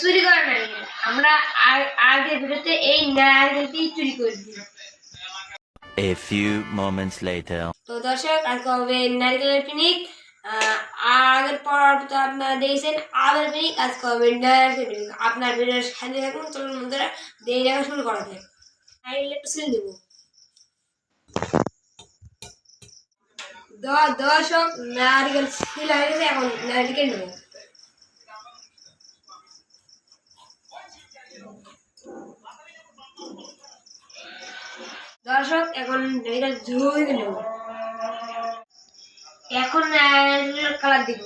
চুরি করে নারকেল আমরা আ- আগের ভিডিওতে এই নারকেলটি চুরি করে দিই A few moments later. তো দর্শক আজকে হবে নারকেলের পিনিক। আগের পর তো আপনারা দেখেছেন আমের পিনিক আজকে হবে নারকেল পিনিক। আপনার ভিডিওর সাথে থাকুন চলুন বন্ধুরা দেরি দেখা শুরু করা যায় নারকেল একটু সিল দেবো। দ- দর্শক নারকেল সিল হয়ে গেছে এখন নারকেল নেব। দর্শক এখন নারকেল ঝুঁই নেব। এখন কালার দিব।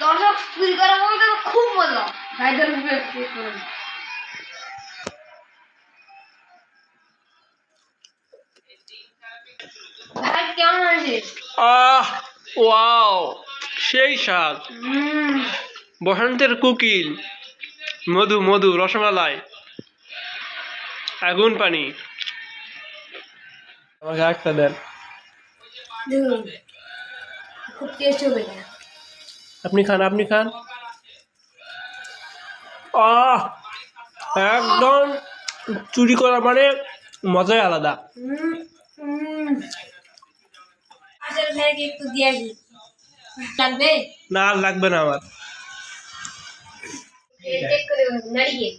দর্শক চুরি করা বলতে তো খুব মজা। ভাইদের ভাই কেমন আছিস? আহ ওয়াও সেই স্বাদ বসন্তের কুকিল। মধু মধু রসমালাই। আগুন পানি। আমাকে একটা দেন। দেখুন খুব টেস্ট হবে এটা। আপনি খান আপনি খান। আহ একদম চুরি করা মানে মজাই আলাদা। লাগবে? না আর লাগবে না আমার চেক করে নারিকেল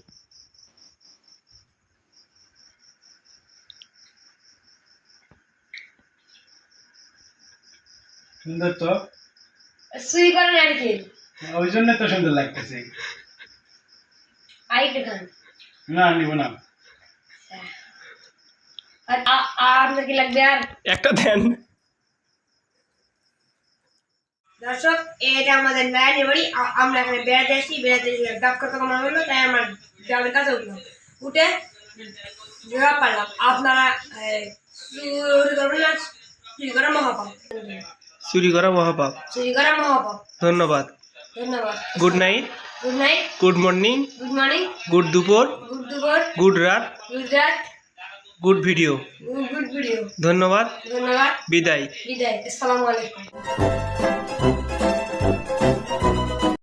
সুন্দর তো? চুরি করা নারিকেল। ওই জন্য তো সুন্দর লাগতেছে। আরেকটু খান না নিব না। আর আপনার কি লাগবে আর? একটা দেন। দর্শক এটা আমাদের নারায়ণী বাড়ি আমরা এখানে বেড়াতে আসি। বেড়াতে এসে ডাক করতে কমা হলো তাই আমার গ্রামের কাছে উঠলাম। উঠে জোড়া পারলাম আপনারা চুরি করবেন না চুরি করা মহাপাপ চুরি করা মহাপাপ। চুরি করা মহাপাপ। ধন্যবাদ। ধন্যবাদ। Good night good night good morning good morning good দুপুর। গুড দুপুর। গুড রাত। গুড রাত। গুড ভিডিও গুড ভিডিও ধন্যবাদ। ধন্যবাদ। বিদায়। বিদায়। আসসালামু আলাইকুম।